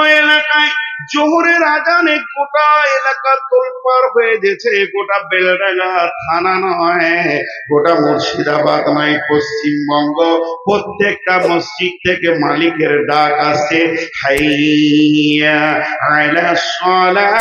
এলাকায় জোহরের আজানে গোটা তোলপার হয়ে গেছে। গোটা থানা নয়, গোটা মুর্শিদাবাদ নয়, পশ্চিমবঙ্গ। প্রত্যেকটা মসজিদ থেকে মালিকের ডাক আসছে, হাইয়া, আলা সালাহ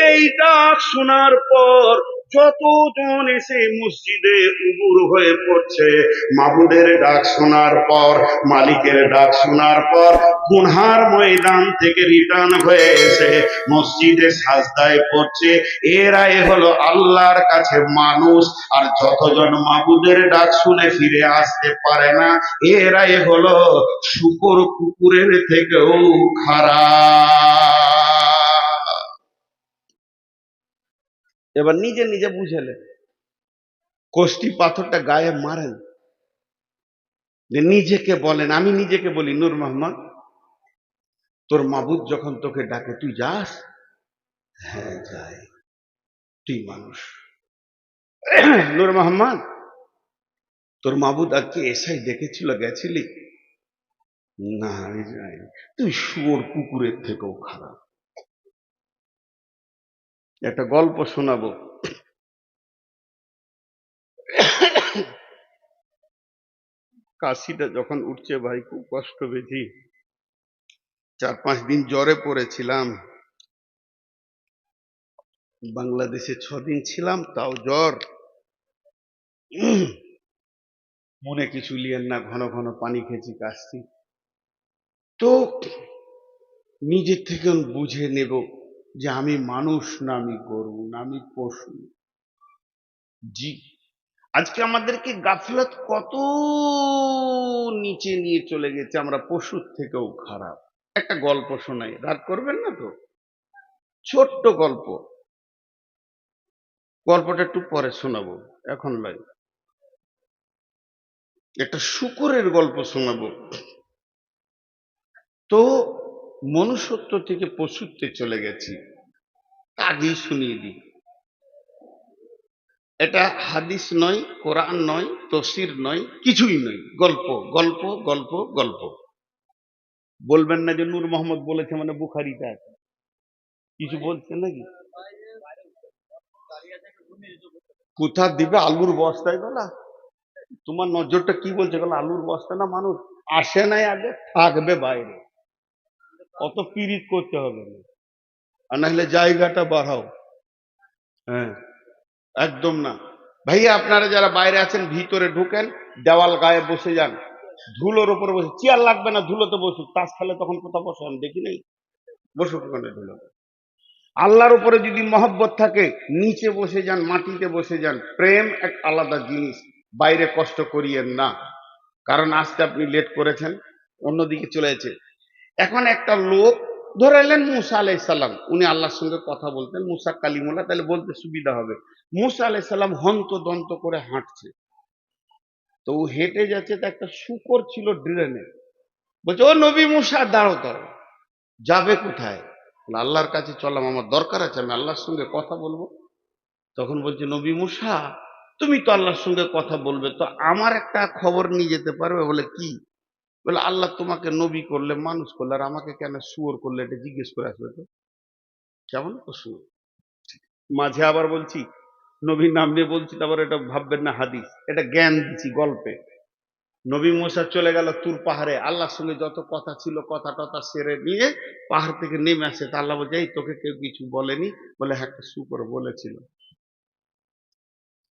এই ডাক শোনার পর যতজন এসে মসজিদে উবুর হয়ে পড়ছে মাবুদের ডাক শোনার পর, মালিকের ডাক শোনার পর, গুনহার ময়দান থেকে রিটার্ন হয়ে এসে মসজিদে সাজদায় পড়ছে। এরাই হলো আল্লাহর কাছে মানুষ, আর যতজন মাবুদের ডাক শুনে ফিরে আসতে পারে না, এরাই হলো শুকর কুকুরের থেকেও খারাপ। এবার নিজে নিজে বুঝেলে কোষ্টি পাথরটা গায়ে মারেন। যে নিজেকে বলেন, আমি নিজেকে বলি, নূর মোহাম্মদ, তোর মাবুদ যখন তোকে ডাকে, তুই যাস? হ্যাঁ যাই। তুই মানুষ। নূর মোহাম্মদ, তোর মাবুদ আজকে এসাই ডেকেছিল, গেছিলি? না যাই তুই শুয়োর কুকুরের থেকেও খারাপ। একটা গল্প শোনাবো। কাশিটা যখন উঠছে ভাই, খুব কষ্ট পেয়েছি চার পাঁচ দিন জ্বরে পড়েছিলাম। বাংলাদেশে ছদিন ছিলাম, তাও জ্বর। মনে কিছু লিয়েন না, ঘন ঘন পানি খেয়েছি, কাশছি। তো নিজের থেকে বুঝে নেব যে আমি মানুষ না আমি গরু, না আমি পশু। জি। আজকে আমাদেরকে গাফলত কত নিচে নিয়ে চলে গেছে, আমরা পশুর থেকেও খারাপ। একটা গল্প শোনাই, রাগ করবেন না তো? ছোট্ট গল্প। গল্পটা একটু পরে শোনাবো, এখন নয় একটা শুকুরের গল্প শোনাবো। তো মনুষ্যত্ব থেকে পশুত্বে চলে গেছি। আগেই শুনিয়ে দিই। এটা হাদিস নয়, কোরআন নয় তসির নয়, কিছুই নয়। গল্প গল্প গল্প গল্প। বলবেন না যে নূর মোহাম্মদ বলেছে মানে বুখারিতে আছে। কিছু বলছে নাকি? কোথা দিবে আলুর বস্তায় বলা তোমার নজরটা কি বলছে বলো আলুর বস্তা না মানুষ আসে নাই আগে, থাকবে বাইরে। অত পিরিত করতে হবে না। আর নাহলে জায়গাটা বাড়াও। হ্যাঁ একদম না। ভাইয়া, আপনারা যারা বাইরে আছেন, ভিতরে ঢুকেন, দেওয়াল গায়ে বসে যান। ধুলোর উপরে বসে, চেয়ার লাগবে না, ধুলোতে বসুক। তাস খেলে তখন কোথাও বসে আমি দেখি নাই? বসুক ওখানে ধুলো। আল্লাহর উপরে যদি মহব্বত থাকে, নিচে বসে যান, মাটিতে বসে যান। প্রেম এক আলাদা জিনিস, বাইরে কষ্ট করিয়েন না। কারণ আজকে আপনি লেট করেছেন, অন্যদিকে চলে গেছে এখন একটা লোক, ধরে এলেন মুসা আলাইসাল্লাম উনি আল্লাহর সঙ্গে কথা বলতেন, মুসা কালিমুল্লাহ, তাহলে বলতে সুবিধা হবে। মুসা আলাইসাল্লাম হন্ত দন্ত করে হাঁটছে। তো ও হেঁটে যাচ্ছে, তো একটা শুকর ছিল ড্রেনে। বলছে, ও নবী মুসা দাঁড়ো যাবে কোথায়? আল্লাহর কাছে চললাম, আমার দরকার আছে, আমি আল্লাহর সঙ্গে কথা বলব। তখন বলছে, নবী মুসা, তুমি তো আল্লাহর সঙ্গে কথা বলবে, তো আমার একটা খবর নিয়ে যেতে পারবে? বলে, কি? বলে, আল্লাহ তোমাকে নবী করলে মানুষ করলে, আর আমাকে কেন শুয়োর করলে? এটা জিজ্ঞেস করে আসবে তো। কেমন শুয়োর? মাঝে আবার বলছি, নবীর নাম নিয়ে বলছি, তারপর এটা ভাববেন না, হাদিস। এটা জ্ঞান দিচ্ছি গল্পে। নবী মোসা চলে গেল তুর পাহাড়ে, আল্লাহর সঙ্গে যত কথা ছিল, কথা টথা সেরে নিয়ে পাহাড় থেকে নেমে আসে। তা আল্লাহ বলছে, এই তোকে কেউ কিছু বলেনি? বলে হ্যাঁ একটা শুকর বলেছিল।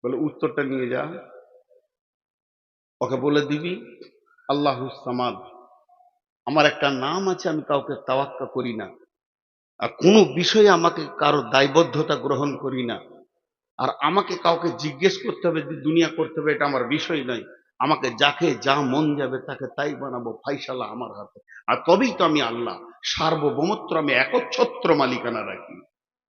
বলে, উত্তরটা নিয়ে যা। ওকে বলে দিবি আল্লাহ সামাদ। আমার একটা নাম আছে, আমি কাউকে তাওয়াক্কা করি না। আর কোনো বিষয়ে আমাকে কারও দায়বদ্ধতা গ্রহণ করি না। আর আমাকে কাউকে জিজ্ঞেস করতে হবে, যে দুনিয়া করতে হবে, এটা আমার বিষয় নয়। আমাকে যাকে যা মন যাবে, তাকে তাই বানাবো, ফাইসালা আমার হাতে। আর তবেই তো আমি আল্লাহ, সার্বভৌমত্ব আমি একচ্ছত্র মালিকানা রাখি।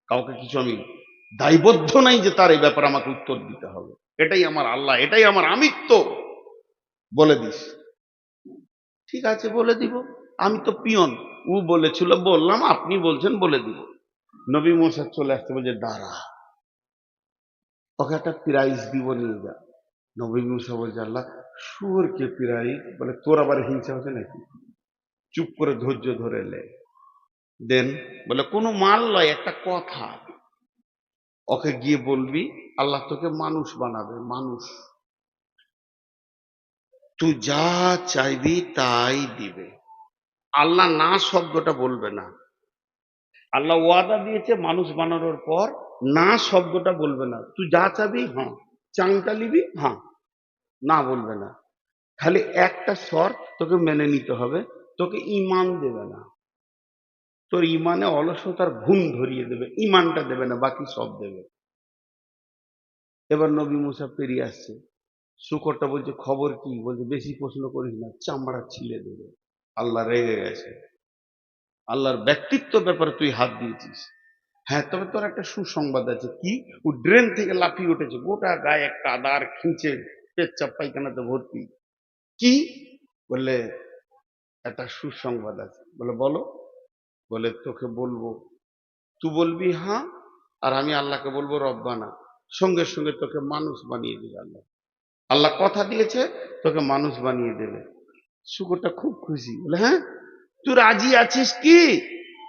কাউকে কিছু আমি দায়বদ্ধ নাই যে তার এই ব্যাপারে আমাকে উত্তর দিতে হবে। এটাই আমার আল্লাহ, এটাই আমার আমিত্ব। বলে দিস। ঠিক আছে, বলে দিব। আমি তো পিয়ন। ও বলেছিল, বললাম, আপনি বলছেন, বলে দিব। নবী মোসাদ চলে আসতে বলছে, দাঁড়া। ওকে একটা প্রাইজ দিব নিয়ে যা। নবী মুসা বলছে, আল্লাহ সুরকে পিরাই বলে, তোর আবার হিংসা হচ্ছে নাকি? চুপ করে ধৈর্য ধরে লে দেন, বলে, কোনো মাল লয় একটা কথা। ওকে গিয়ে বলবি, আল্লাহ তোকে মানুষ বানাবে, মানুষ। তুই যা চাইবি তাই দিবে। আল্লাহ না শব্দটা বলবে না। আল্লাহ ওয়াদা দিয়েছে মানুষ বানানোর পর না শব্দটা বলবে না। তুই যা চাবি হ্যাঁ। চাংটা নিবি হ্যাঁ। না বলবে না। খালি একটা শর্ত তোকে মেনে নিতে হবে, তোকে ইমান দেবে না। তোর ইমানে অলসতার ঘুম ধরিয়ে দেবে ইমানটা দেবে না, বাকি সব দেবে। এবার নবী মুসা পেরিয়ে আসছে। শুকরটা বলছে, খবর কি? বলছে, বেশি প্রশ্ন করিস না, চামড়া ছিলে দেবে। আল্লাহ রেগে গেছে। আল্লাহর ব্যক্তিত্ব ব্যাপারে তুই হাত দিয়েছিস। হ্যাঁ তবে তোর একটা সুসংবাদ আছে। কি? ও ড্রেন থেকে লাফিয়ে উঠেছে, গোটা গায়ে কাদার খিঁচে পেচ্চাপ পায়খানাতে ভর্তি। কি? বললে, একটা সুসংবাদ আছে। বলে, বলো। বলে, তোকে বলব। তুই বলবি হ্যাঁ? আর আমি আল্লাহকে বলব, রব্বানা। সঙ্গে সঙ্গে তোকে মানুষ বানিয়ে দেবে আল্লাহ। আল্লাহ কথা দিয়েছে, তোকে মানুষ বানিয়ে দেবে। শুকরটা খুব খুশি, বলে হ্যাঁ? তুই রাজি আছিস কি?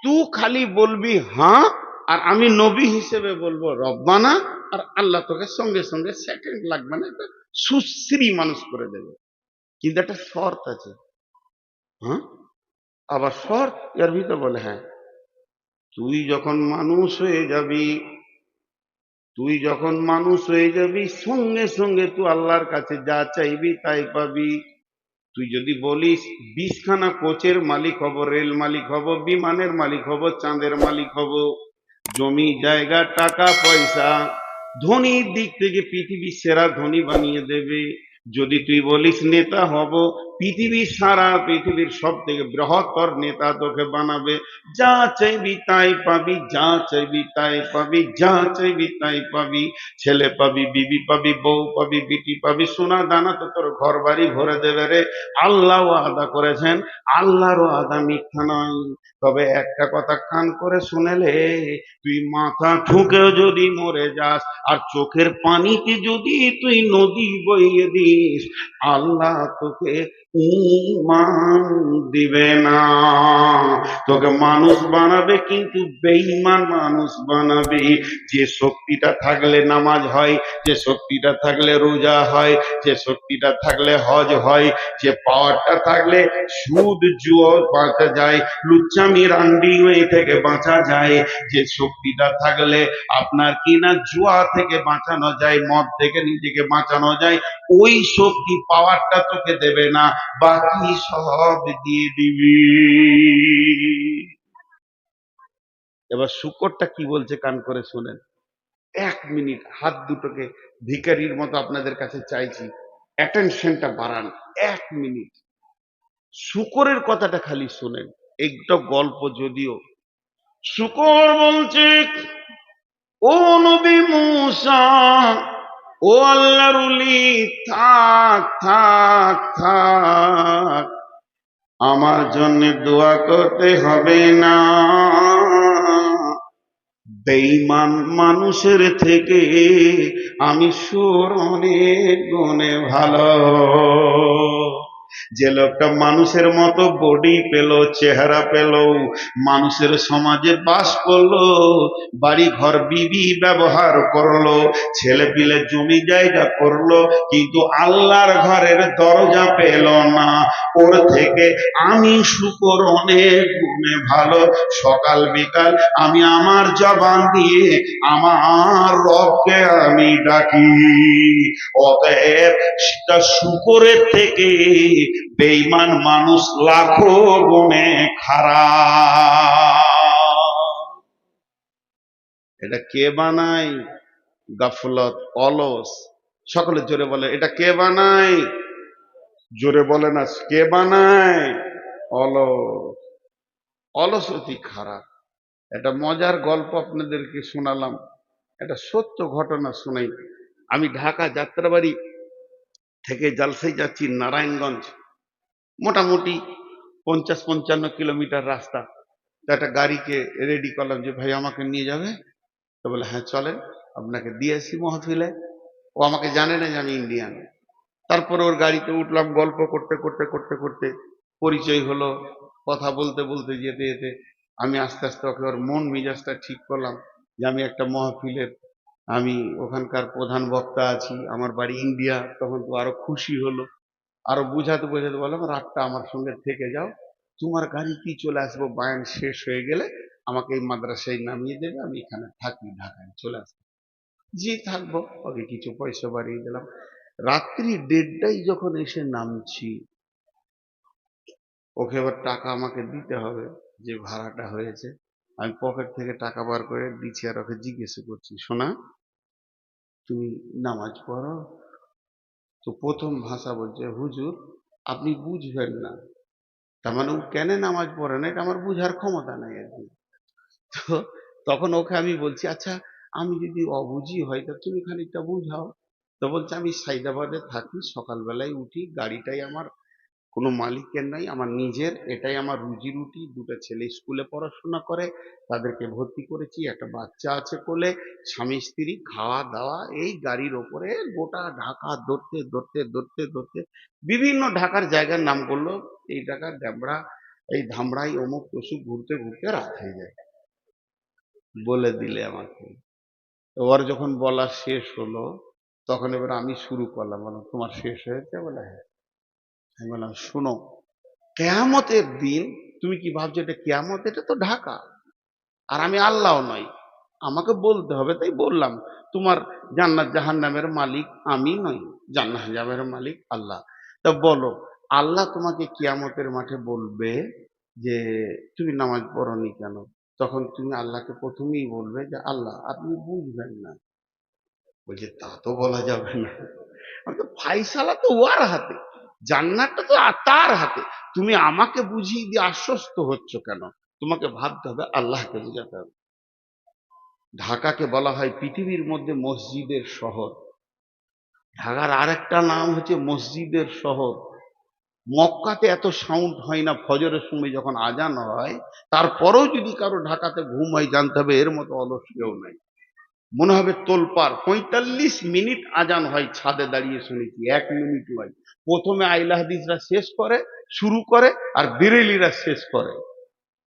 তুই খালি বলবি হ্যাঁ? আর আমি নবী হিসেবে বলব, রব্বানা। আর আল্লাহ তোকে সঙ্গে সঙ্গে সেকেন্ড লাগবে না একটা সুশ্রী মানুষ করে দেবে। কিন্তু একটা শর্ত আছে। হ্যাঁ? আবার শর্ত, এর ভিতরে বলে হ্যাঁ তুই যখন মানুষ হয়ে যাবি তুই যখন মানুষ হয়ে যাবি, সঙ্গে সঙ্গে তুই আল্লাহর কাছে যা চাইবি তাই পাবি। তুই যদি বলিস, বিশখানা কোচের মালিক হব, রেল মালিক হব, বিমানের মালিক হব, চাঁদের মালিক হব, জমি, জায়গা, টাকা, পয়সা, ধনীর দিক থেকে পৃথিবীর সেরা ধনী বানিয়ে দেবে। যদি তুই বলিস, নেতা হব পৃথিবীর সারা পৃথিবীর সব থেকে বৃহত্তর নেতা তোকে বানাবে। যা চাইবি তাই পাবি, যা চাইবি তাই পাবি, যা চাইবি তাই পাবি। ছেলে পাবি, বিবি পাবি, বউ পাবি, বিটি পাবি, সোনা দানা তো তোর ঘর বাড়ি ভরে দেবে রে। আল্লাহ আদা করেছেন আল্লাহরও আদা মিথ্যা নয়। তবে একটা কথা কান করে শুনেলে, তুই মাথা ঠুকেও যদি মরে যাস, আর চোখের পানিতে যদি তুই নদী বইয়ে দিস, আল্লাহ তোকে ইমান দিবে না। তোকে মানুষ বানাবে, কিন্তু বেঈমান মানুষ বানাবে। যে শক্তিটা থাকলে নামাজ হয়, যে শক্তিটা থাকলে রোজা হয়, যে শক্তিটা থাকলে হজ হয়, যে পাওয়ারটা থাকলে সুদ জুয়ো বাঁচা যায় লুচ্চামি রান্ডি থেকে বাঁচা যায়, যে শক্তিটা থাকলে আপনার কিনা জুয়া থেকে বাঁচানো যায়, মদ থেকে নিজেকে বাঁচানো যায়, ওই শক্তি পাওয়ারটা তোকে দেবে না। বাকি সব দিয়ে দিবি। এবার শুকরটা কি বলছে কান করে শুনেন। এক মিনিট, হাত দুটোকে ভিকারির মতো আপনাদের কাছে চাইছি। অ্যাটেনশনটা বাড়ান, এক মিনিট। শুকরের কথাটা খালি শোনেন, একটা গল্প যদিও। শুকর বলছে, ও নবী মুসা ও আল্লাহর উলি থাক থাক থাক। আমার জন্য দোয়া করতে হবে না। বেঈমান মানুষের থেকে আমি সুর অনেক গুণে ভালো। যে লোকটা মানুষের মতো বডি পেল, চেহারা পেল, মানুষের সমাজে বাস করল বাড়ি ঘর বিবি ব্যবহার করল ছেলে পিলে জমি জায়গা করল, কিন্তু আল্লাহর ঘরের দরজা পেল না। ওর থেকে আমি শুকর অনেক গুণে ভালো। সকাল বিকাল আমি আমার জবান দিয়ে আমার রবকে আমি ডাকি। অতএব সেটা শুকরের থেকে বেঈমান মানুষ লাখো গুণে খারাপ। এটা কে বানায়? গাফলত, অলস। সকলে জোরে বলে, এটা কে বানায়? জোরে বলে না, কে বানায়? অলস। অলস অতি খারাপ। একটা মজার গল্প আপনাদেরকে শোনালাম। একটা সত্য ঘটনা শোনাই। আমি ঢাকা যাত্রাবাড়ি থেকে জালসাই যাচ্ছি, নারায়ণগঞ্জ। মোটামুটি পঞ্চাশ পঞ্চান্ন কিলোমিটার রাস্তা। একটা গাড়িকে রেডি করলাম যে, ভাই, আমাকে নিয়ে যাবে? তো বলে হ্যাঁ চলেন, আপনাকে দিয়ে আসি মহফিলে। ও আমাকে জানে না যে আমি ইন্ডিয়ান তারপরে ওর গাড়িতে উঠলাম, গল্প করতে করতে করতে করতে পরিচয় হলো। কথা বলতে বলতে, যেতে যেতে আমি আস্তে আস্তে ওকে, ওর মন মেজাজটা ঠিক করলাম যে, আমি একটা মহফিলের, আমি ওখানকার প্রধান বক্তা আছি, আমার বাড়ি ইন্ডিয়া তখন তো আরও খুশি হলো। আরও বুঝাতে বোঝাতে বললাম, রাতটা আমার সঙ্গে থেকে যাও। তোমার গাড়ি কি চলে আসব? বায়ান শেষ হয়ে গেলে আমাকে এই মাদ্রাসায় নামিয়ে দেবে, আমি এখানে থাকি, ঢাকায় চলে আসব। জি থাকব, ওকে কিছু পয়সা বাড়িয়ে দিলাম। রাত্রি দেড়টায় যখন এসে নামছি, ওকে এবার টাকা আমাকে দিতে হবে, যে ভাড়াটা হয়েছে। আমি পকেট থেকে টাকা বার করে দিচ্ছি আর ওকে জিজ্ঞেস করছি শোনা তুমি নামাজ পড়ো তো প্রথম ভাষা বলছে, হুজুর, আপনি বুঝবেন না। তার মানে ও কেন নামাজ পড়ে না, এটা আমার বুঝার ক্ষমতা নাই আর কি। তো তখন ওকে আমি বলছি আচ্ছা আমি যদি অবুঝি হয়, তা তুমি খানিকটা বুঝাও। তো বলছে, আমি সাইদাবাদে থাকি, সকালবেলায় উঠি, গাড়িটাই আমার কোনো মালিকের নাই, আমার নিজের, এটাই আমার রুজি রুটি, দুটো ছেলে স্কুলে পড়াশোনা করে, তাদেরকে ভর্তি করেছি, একটা বাচ্চা আছে কোলে, স্বামী, স্ত্রী, খাওয়া দাওয়া, এই গাড়ির ওপরে গোটা ঢাকা ধরতে ধরতে ধরতে ধরতে বিভিন্ন ঢাকার জায়গার নাম করল, এই ঢাকা ড্যাবড়া এই ধামড়াই, অমুক, তসুক, ঘুরতে ঘুরতে রাত হয়ে যায়। বলে দিলে আমাকে। ওর যখন বলা শেষ হলো, তখন এবার আমি শুরু করলাম তোমার শেষ হয়েছে? বলে হ্যাঁ। আমি বললাম, শোনো, কেয়ামতের দিন তুমি কি ভাবছ এটা কেয়ামত? এটা তো ঢাকা। আর আমি আল্লাহ নই। আমাকে বলতে হবে, তাই বললাম, তোমার জান্নাত জাহান্নামের মালিক আমি নই। জান্নাত মালিক আল্লাহ। তা বলো, আল্লাহ তোমাকে কিয়ামতের মাঠে বলবে যে, তুমি নামাজ পড়নি কেন? তখন তুমি আল্লাহকে প্রথমেই বলবে যে, আল্লাহ, আপনি বুঝবেন না। বলছে, তা তো বলা যাবে না। ফাইসালা তো ওর হাতে। জান্নাতটা তো তার হাতে। তুমি আমাকে বুঝিয়ে দিয়ে আশ্বস্ত হচ্ছ কেন? তোমাকে ভাবতে হবে, আল্লাহকে বুঝাতে হবে। ঢাকাকে বলা হয় পৃথিবীর মধ্যে মসজিদের শহর। ঢাকার আরেকটা নাম হচ্ছে মসজিদের শহর। মক্কাতে এত সাউন্ড হয় না, ফজরের সময় যখন আজান হয়, তারপরেও যদি কারও ঢাকাতে ঘুম হয়, জানতে হবে এর মতো অলস কেউ নাই। মনে হবে তোলপার পঁয়তাল্লিশ মিনিট আজান হয়, ছাদে দাঁড়িয়ে শুনেছি, এক মিনিট হয় প্রথমে আইলা হাদিসরা শেষ করে, শুরু করে, আর বিরেলিরা শেষ করে।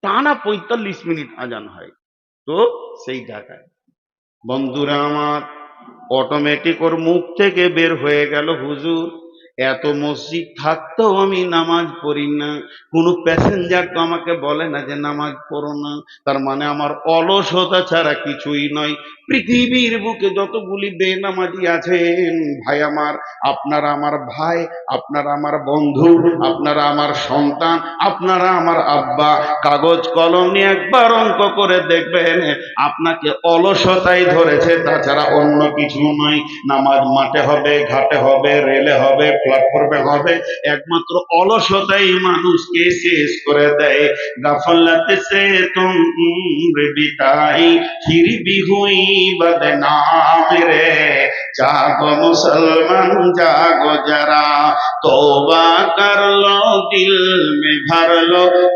টানা পঁয়তাল্লিশ মিনিট আজান হয়। তো সেই ঢাকায় বন্ধুরা আমার অটোমেটিক ওর মুখ থেকে বের হয়ে গেল হুজুর। এত মসজিদ থাকতেও আমি নামাজ পড়ি না। কোনো প্যাসেঞ্জার তো আমাকে বলে না যে নামাজ পড়ো না। তার মানে আমার অলসতা ছাড়া কিছুই নয়। পৃথিবীর বুকে যতগুলি বেনামাজি আছেন, ভাই আমার, আপনারা আমার ভাই, আপনারা আমার বন্ধু, আপনারা আমার সন্তান, আপনারা আমার আব্বা, কাগজ কলম নিয়ে একবার অঙ্ক করে দেখবেন, আপনাকে অলসতাই ধরেছে। তাছাড়া অন্য কিছু নয়। নামাজ মাঠে হবে, ঘাটে হবে, রেলে হবে প্ল্যাটফর্মে হবে। একমাত্র অলসতাই মানুষকে শেষ করে দেয়। গাফলাতে সে বিতাই হুই রে। জাগো মুসলমান, জাগো যারা তোবা কর দিল মে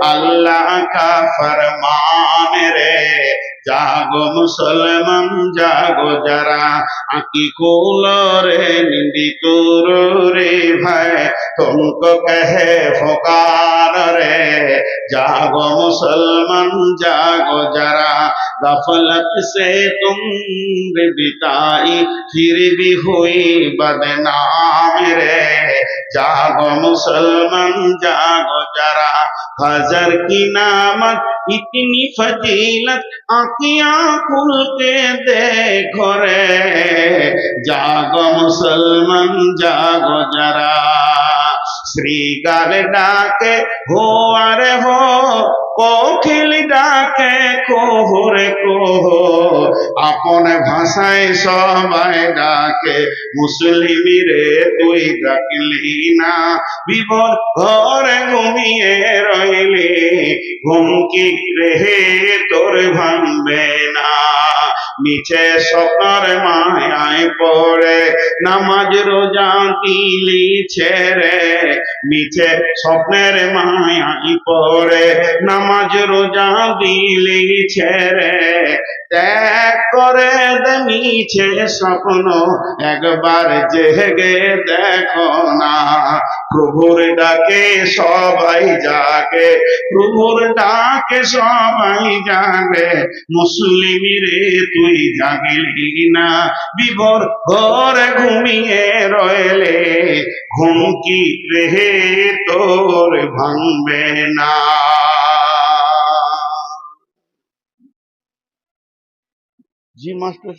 আল্লাহ কা ফরমান রে। জাগো মুসলমান, জাগো যারা। আঁকি কুলরে নিন্দি তোর রে ভাই, তুমকো কহে ফোকার রে। জাগো মুসলমান, জাগো যারা, গফলত সে তুম বিতাই, ফির ভি বদনাম রে। জাগো মুসলমান, জাগো যারা, হজর কি নামত, ইতনি ফজিলত, আঁক আকিয়া খুলকে দে ঘরে। জাগ মুসলমান, জাগ যারা। শ্রীকাল ডাকে, হো আরে হো কোখিল ডাকে, কোহরে কোহ। আপন ভাষায় সবাই ডাকে মুসলিমি রে তুই ডাকলি না বিপদ ঘরে ঘুমিয়ে রইলি ঘুমকি রেহে তোর ভাঙবে না নিচে স্বপ্নর মায়ায় পড়ে নামাজ রোজা দিলি ছেড়ে মিছে স্বপ্নের মায়াই পরে নামাজ রোজা দিলি ছেড়ে ত্যাগ করে দে মিছে স্বপ্ন, একবার জেগে দেখো না। প্রভুর ডাকে সবাই জাগে, প্রভুর ডাকে সবাই জাগে, মুসলিম রে তুই জাগিলি না। বিভোর ঘরে ঘুমিয়ে রয়েলে ঘুম কি রেহে তোর ভাঙবে না। জি মাস্টার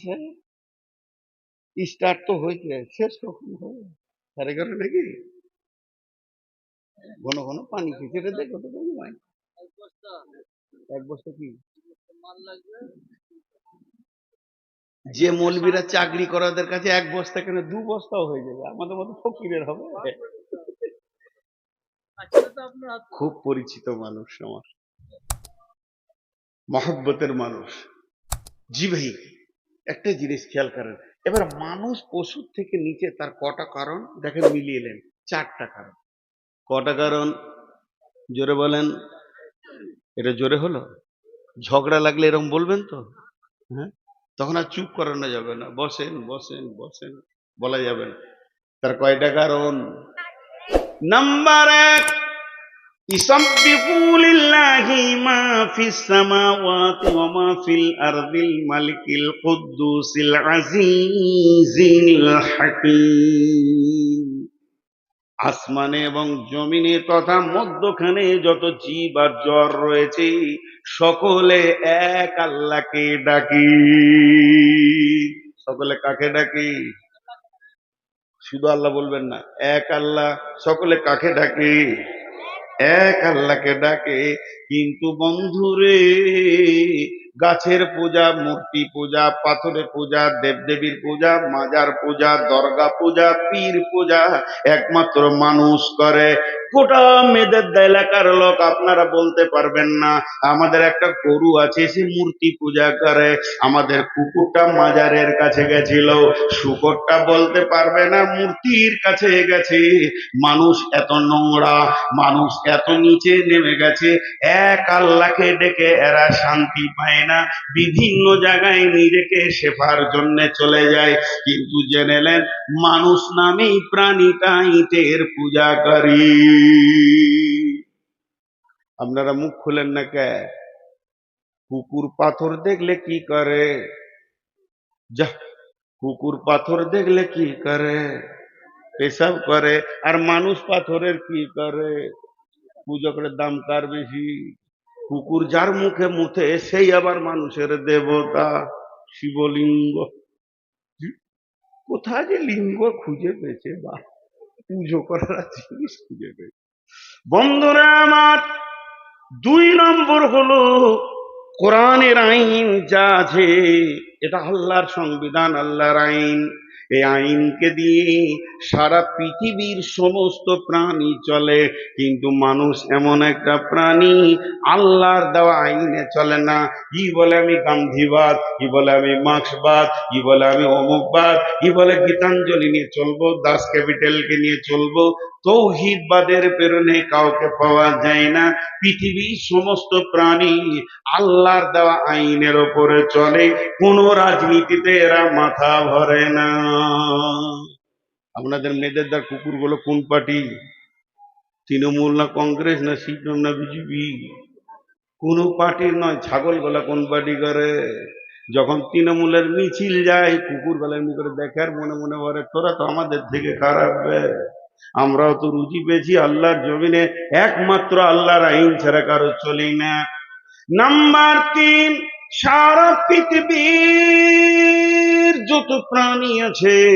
স্টার্ট তো হয়েছে, শেষ কখন হবে? সাড়ে এগারো নাকি? ঘন ঘন পানি খেতে দেখো তো ভাই এক বস্তা কি? যে মৌলবীরা চাকরি করাদের কাছে এক বস্তা কেন দু বস্তাও হয়ে যাবে? আমাদের মতো ফকিরের হবে? খুব পরিচিত মানুষ আমার। মহব্বতের মানুষ। জি ভাই একটা জিনিস খেয়াল করেন এবার মানুষ পশুর থেকে নিচে তার কটা কারণ দেখেন মিলিয়ে এলেন চারটা কারণ। কটা কারণ? জোরে বলেন। এটা জোরে হলো? ঝগড়া লাগলে এরকম বলবেন তো? হ্যাঁ? তখন আর চুপ করানো যাবে না। বসেন বসেন বসেন বলা যাবে না। তার কয়টা কারণ? নাম্বার এক! يسبحوا لله ما في السماوات وما في الأرض الملك القدوس العزيز الحكيم আসমানে এবং জমিনে তথা মধ্যখানে যত জীব আর জ্বর রয়েছে সকলে এক আল্লাহকে ডাকি সকলে কাকে ডাকি শুধু আল্লাহ বলবেন না এক আল্লাহ সকলে কাকে ডাকে এক আল্লাহকে ডাকে কিন্তু বন্ধুরে গাছের পূজা, মূর্তি পূজা, পাথরের পূজা, দেবদেবীর পূজা, মাজার পূজা, দরগা পূজা, পীর পূজা, একমাত্র মানুষ করে। গোটা মেয়েদের এলাকার লোক আপনারা বলতে পারবেন না, আমাদের একটা গরু আছে, সে মূর্তি পূজা করে। আমাদের কুকুরটা মাজারের কাছে গেছিল, শুকরটা বলতে পারবে না, মূর্তির কাছে গেছে। মানুষ এত নোংরা, মানুষ এত নিচে নেমে গেছে। এক আল্লাহকে ডেকে এরা শান্তি পায় না, বিভিন্ন জায়গায় নিজেকে শেফার জন্য চলে যায়। কিন্তু জেনেলেন মানুষ নামেই প্রাণীটা ইটের পূজা করি আপনারা মুখ খুলেন না কে? কুকুর পাথর দেখলে কি করে? যা কুকুর পাথর দেখলে কি করে? পেশাব করে, আর মানুষ পাথরের কি করে? পুজো করে দাম কার বেশি? কুকুর যার মুখে মুখে সেই আবার মানুষের দেবতা, শিবলিঙ্গ। কোথায় যে লিঙ্গ খুঁজে পেয়েছে বা পুজো করার জিনিস খুঁজে পেয়েছে? বন্ধুরা আমার দুই নম্বর হলো কোরআনের আইন যা আছে, এটা আল্লাহর সংবিধান, আল্লাহর আইন। এই আইনকে দিয়ে সারা পৃথিবীর সমস্ত প্রাণী চলে, কিন্তু মানুষ এমন একটা প্রাণী আল্লাহর দেওয়া আইনে চলে না। কি বলে আমি গান্ধীবাদ, কি বলে আমি মার্ক্সবাদ, কি বলে আমি অমুকবাদ, কি বলে গীতাঞ্জলি নিয়ে চলবো, দাস ক্যাপিটালকে নিয়ে চলবো তৌহিদবাদের প্রেরণে কাউকে পাওয়া যায় না। পৃথিবীর সমস্ত প্রাণী আল্লাহর দেওয়া আইনের ওপরে চলে, কোনো রাজনীতিতে এরা মাথা ভরে না। আপনাদের মেয়েদের দা কুকুরগুলো কোন পার্টি? তৃণমূল না কংগ্রেস না সিপিএম না বিজেপি? কোনো পার্টির নয় ছাগলগুলা কোন পার্টি করে? যখন তৃণমূলের মিছিল যায় কুকুর বেলা এমনি করে দেখে আর মনে মনে বলে তোরা তো আমাদের থেকে খারাপ আমরাও তো রুচি পেয়েছি, আল্লাহর জমিনে একমাত্র আল্লাহর আইন ছাড়া কারও চলি না। নাম্বার তিন, সারা পৃথিবীর যত প্রাণী আছে,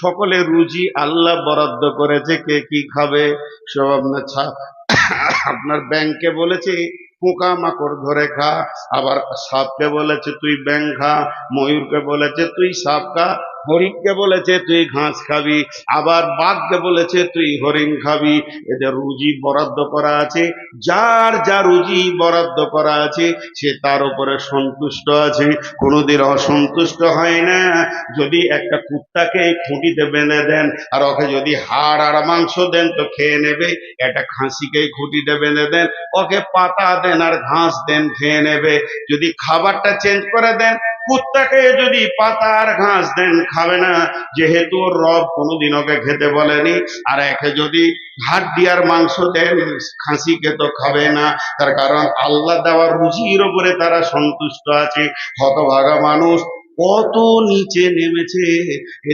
সকলে রুজি আল্লাহ বরাদ্দ করেছে, কে কি খাবে? সব আপনার ছা- আপনার ব্যাংকে বলেছে, পোকা মাকড় ধরে খা। আবার সাপকে বলেছে, তুই ব্যাং খা। ময়ূরকে বলেছে, তুই সাপ খা। হরিণকে বলেছে, তুই ঘাস খাবি। আবার বাঘকে বলেছে, তুই হরিণ খাবি। এদের রুজি বরাদ্দ করা আছে। যার যা রুজি বরাদ্দ করা আছে, সে তার উপরে সন্তুষ্ট আছে। কোনোদিন অসন্তুষ্ট হয় না। যদি একটা কুত্তাকে খুঁটিতে বেঁধে দেন, আর ওকে যদি হাড় আর মাংস দেন, তো খেয়ে নেবে। একটা খাসিকে খুঁটিতে বেঁধে দেন, ওকে পাতা দেন আর ঘাস দেন, খেয়ে নেবে। যদি খাবারটা চেঞ্জ করে দেন কুত্তাকে যদি পাতা আর ঘাস দেন, খাবে না। যেহেতু ওর রব কোনোদিন ওকে খেতে বলেনি। আর একে যদি হাড্ডি আর মাংস দেন খাসিকে তো খাবে না। তার কারণ আল্লাহ দেওয়ার রুচির উপরে তারা সন্তুষ্ট আছে। হতভাগা মানুষ কত নিচে নেমেছে,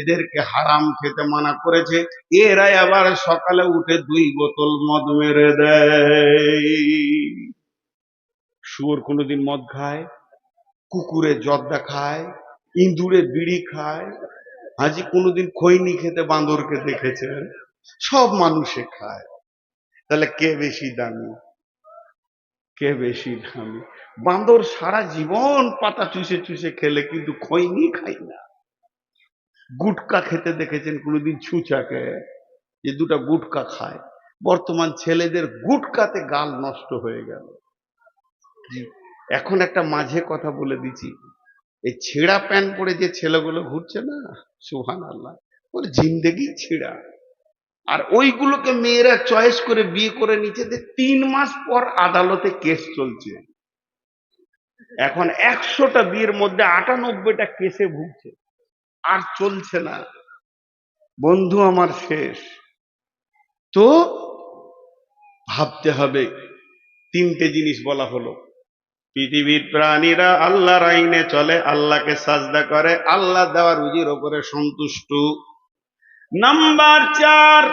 এদেরকে হারাম খেতে মানা করেছে। এরাই আবার সকালে উঠে দুই বোতল মদ মেরে দেয়। শুয়োর কোনোদিন মদ খায়? কুকুরে জর্দা খায়, ইঁদুরে বিড়ি খায়, হাজি কোনোদিন খৈনি খেতে বান্দরকে দেখেছেন? সব মানুষে খায়। তাহলে কে বেশি দামি? কে বেশি দামি? বান্দর সারা জীবন পাতা চুষে চুষে খেলে কিন্তু খৈনি খাই না। গুটকা খেতে দেখেছেন কোনোদিন ছুচাকে? যে দুটা গুটকা খায়। বর্তমান ছেলেদের গুটকাতে গাল নষ্ট হয়ে গেল। এখন একটা মাঝে কথা বলে দিচ্ছি। এই ছেঁড়া প্যান্ট পরে যে ছেলেগুলো ঘুরছে না সুহান আল্লাহ ওর জিন্দেগি ছেঁড়া। আর ওইগুলোকে মেয়েরা চয়েস করে বিয়ে করে নিচ্ছে যে তিন মাস পর আদালতে কেস চলছে। এখন একশোটা বিয়ের মধ্যে আটানব্বইটা কেসে ভুগছে। আর চলছে না। বন্ধু আমার শেষ। তো ভাবতে হবে, তিনটে জিনিস বলা হলো। পৃথিবীর প্রাণীরা আল্লাহর আইনে চলে, আল্লাহকে সাজদা করে, আল্লাহ দেওয়া রুজির ওপরে সন্তুষ্ট। নাম্বার চার,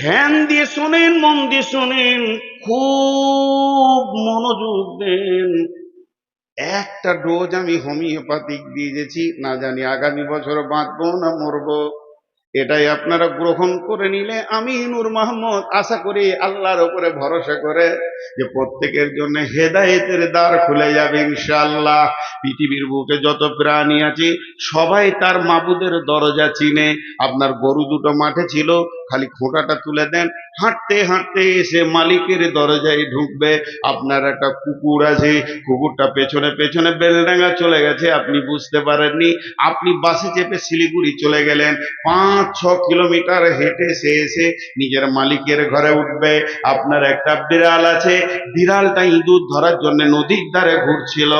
ধ্যান দিয়ে শোনেন, মন দিয়ে শোনেন, খুব মনোযোগ দেন। একটা ডোজ আমি হোমিওপ্যাথিক দিয়ে গেছি না জানি আগামী বছর বাঁচবো না মরবো। এটাই আপনারা গ্রহণ করে নিলে আমি নূর মাহমুদ আশা করি আল্লাহর উপরে ভরসা করে যে প্রত্যেকের জন্য হেদায়েতের দ্বার খুলে যাবে ইনশাল্লাহ পৃথিবীর বুকে যত প্রাণী আছে, সবাই তার মাবুদের দরজা চিনে। আপনার গরু দুটো মাঠে ছিল খালি খোঁটাটা তুলে দেন। হাঁটতে হাঁটতে এসে মালিকের দরজায় ঢুকবে। আপনার একটা কুকুর আছে, কুকুরটা পেছনে পেছনে বেলডাঙ্গা চলে গেছে, আপনি বুঝতে পারেননি। আপনি বাসে চেপে শিলিগুড়ি চলে গেলেন। পাঁচ, ছ কিলোমিটার হেঁটে সে এসে নিজের মালিকের ঘরে উঠবে। আপনার একটা বিড়াল আছে। বিড়ালটা ইঁদুর ধরার জন্য নদীর ধারে ঘুরছিল।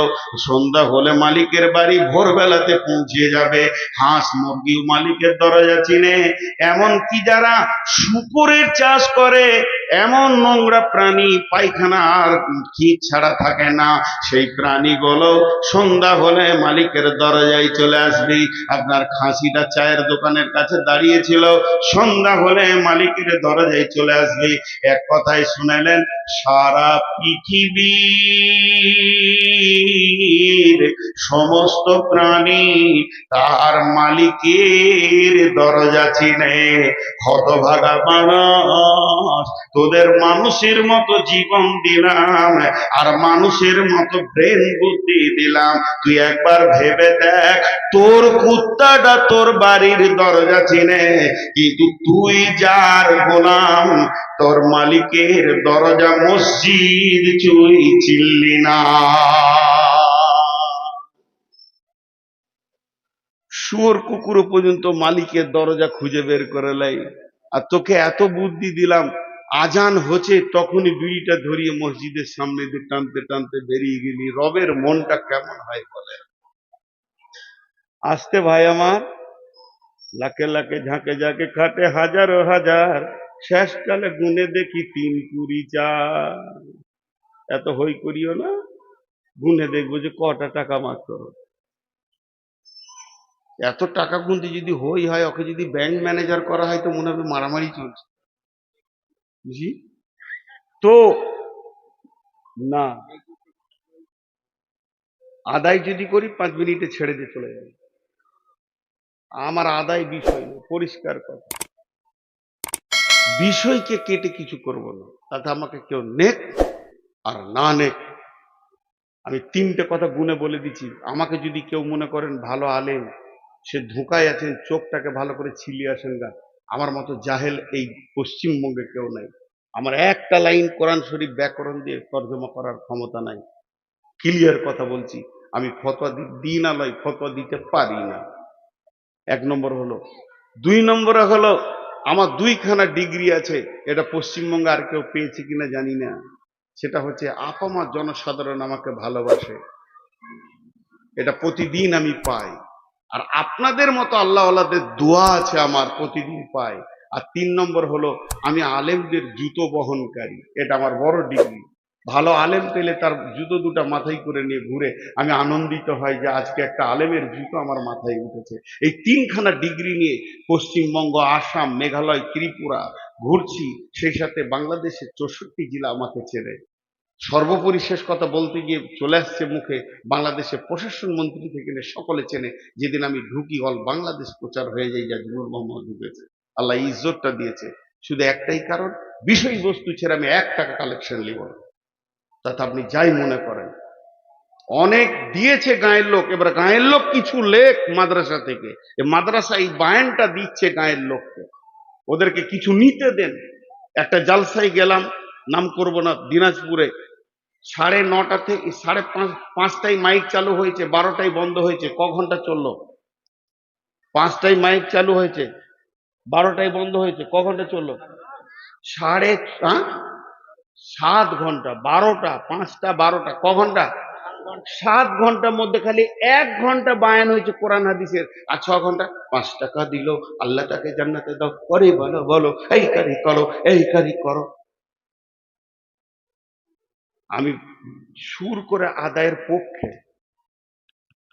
সন্ধ্যা হলে মালিকের বাড়ি, ভোরবেলাতে পৌঁছে যাবে। হাঁস মুরগিও মালিকের দরজা চিনে। এমন কি যারা শুকুরের চাষ করে এমন নোংরা প্রাণী, পায়খানা আর কি ছাড়া থাকে না। সেই প্রাণীগুলো সন্ধ্যা হলে মালিকের দরজায় চলে আসবি। আপনার খাসিটা চায়ের দোকানের কাছে দাঁড়িয়েছিল। সন্ধ্যা হলে মালিকের দরজায় চলে আসবি। এক কথায় শুনেলেন, সারা পৃথিবীর সমস্ত প্রাণী তার মালিকের দরজা চিনে। হতভাগা মানুষ তোদের মানুষের মতো জীবন দিলাম, আর মানুষের মতো ব্রেন বুদ্ধি দিলাম। তুই একবার ভেবে দেখ, তোর কুত্তাটা তোর বাড়ির দরজা চিনে, কিন্তু তুই যার গোলাম, তোর মালিকের দরজা মসজিদ চুই চিল্লি না। শুয়োর কুকুরও পর্যন্ত মালিকের দরজা খুঁজে বের করে লাই। আর তোকে এত বুদ্ধি দিলাম আজান হচ্ছে, তখনই বিড়িটা ধরিয়ে মসজিদের সামনে দিয়ে টানতে টানতে বেরিয়ে গেলি। রবের মনটা কেমন হয় বলে? আসতে ভাই আমার, লাখে লাখে ঝাঁকে ঝাঁকে খাটে হাজারো হাজার, শেষকালে গুনে দেখি তিন কুড়ি চার। এত হই করিও না, গুনে দেখব যে কটা টাকা মাত্র। এত টাকা গুনতে যদি হই হয়, ওকে যদি ব্যাংক ম্যানেজার করা হয়, তো মনে হবে মারামারি চলছে। বুঝি তো না। আদায় যদি করি, পাঁচ মিনিটে ছেড়ে দিয়ে চলে যাবে। আমার আদায় বিষয় পরিষ্কার কথা। বিষয়কে কেটে কিছু করব না। তাতে আমাকে কেউ নেক আর না নেক। আমি তিনটে কথা গুনে বলে দিচ্ছি। আমাকে যদি কেউ মনে করেন ভালো আলেম, সে ধোকায় আছেন, চোখটাকে ভালো করে ছিলিয়ে আসেন গা আমার মতো জাহেল এই পশ্চিমবঙ্গে কেউ নাই। আমার একটা লাইন কোরআন শরীফ ব্যাকরণ দিয়ে তর্জমা করার ক্ষমতা নাই। ক্লিয়ার কথা বলছি, আমি ফতোয়া দিই না নয়, ফতোয়া দিতে পারি না। এক নম্বর হলো। দুই নম্বরে হলো, আমার দুইখানা ডিগ্রি আছে, এটা পশ্চিমবঙ্গে আর কেউ পেয়েছে কিনা জানি না। সেটা হচ্ছে, আপামার জনসাধারণ আমাকে ভালোবাসে। এটা প্রতিদিন আমি পাই। আর আপনাদের মতো আল্লাহ দোয়া আছে আমার প্রতিদিন পাই আর তিন নম্বর হলো, আমি আলেমদের জুতো বহনকারী। এটা আমার বড় ডিগ্রি। ভালো আলেম পেলে তার জুতো দুটো মাথায় করে নিয়ে ঘুরে আমি আনন্দিত হয় যে আজকে একটা আলেমের জুতো আমার মাথায় উঠেছে। এই তিনখানা ডিগ্রি নিয়ে পশ্চিমবঙ্গ, আসাম, মেঘালয়, ত্রিপুরা ঘুরছি, সেই সাথে বাংলাদেশের চৌষট্টি জেলা আমাকে চেনে। সর্বোপরি শেষ কথা বলতে গিয়ে চলে আসছে মুখে বাংলাদেশের প্রশাসন মন্ত্রী থেকে সকলে চেনে যেদিন আমি ঢুকি হল বাংলাদেশ প্রচার হয়ে যায়, যা জুনুর মোহাম্মদ ঢুকেছে। আল্লাহ ইজ্জতটা দিয়েছে। শুধু একটাই কারণ, বিষয়বস্তু ছেড়ে আমি এক টাকা কালেকশন নিব তাতে আপনি যাই মনে করেন। অনেক দিয়েছে গায়ের লোক, এবার গায়ের লোক কিছু লেখ মাদ্রাসা থেকে। মাদ্রাসা এই বায়ানটা দিচ্ছে গায়ের লোককে। ওদেরকে কিছু নিতে দেন। একটা জালসায় গেলাম নাম করব না, দিনাজপুরে। সাড়ে নটা থেকে সাড়ে পাঁচ, পাঁচটায় মাইক চালু হয়েছে, বারোটায় বন্ধ হয়েছে, ক ঘণ্টা চলল? পাঁচটায় মাইক চালু হয়েছে, বারোটায় বন্ধ হয়েছে, ক ঘণ্টা চলল? সাড়ে? সাত ঘণ্টা, বারোটা, পাঁচটা, বারোটা, ক ঘণ্টা? সাত ঘণ্টার মধ্যে খালি এক ঘণ্টা বায়ান হয়েছে কোরআন হাদিসের, আর ছ ঘণ্টা, পাঁচ টাকা দিল, আল্লাহ তাকে জান্নাতে দাও। করে বলো বলো, এই কারি করো, এই কারি করো। আমি সুর করে আদায়ের পক্ষে,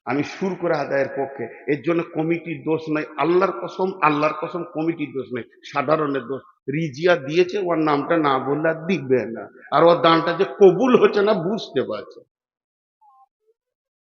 আমি সুর করে আদায়ের পক্ষে। এর জন্য কমিটির দোষ নাই, আল্লাহর কসম আল্লাহর কসম কমিটির দোষ নাই, সাধারণের দোষ। রিজিয়া দিয়েছে, ওর নামটা না বললে আর দিবে না। আর ওর দানটা যে কবুল হচ্ছে না, বুঝতে পারছে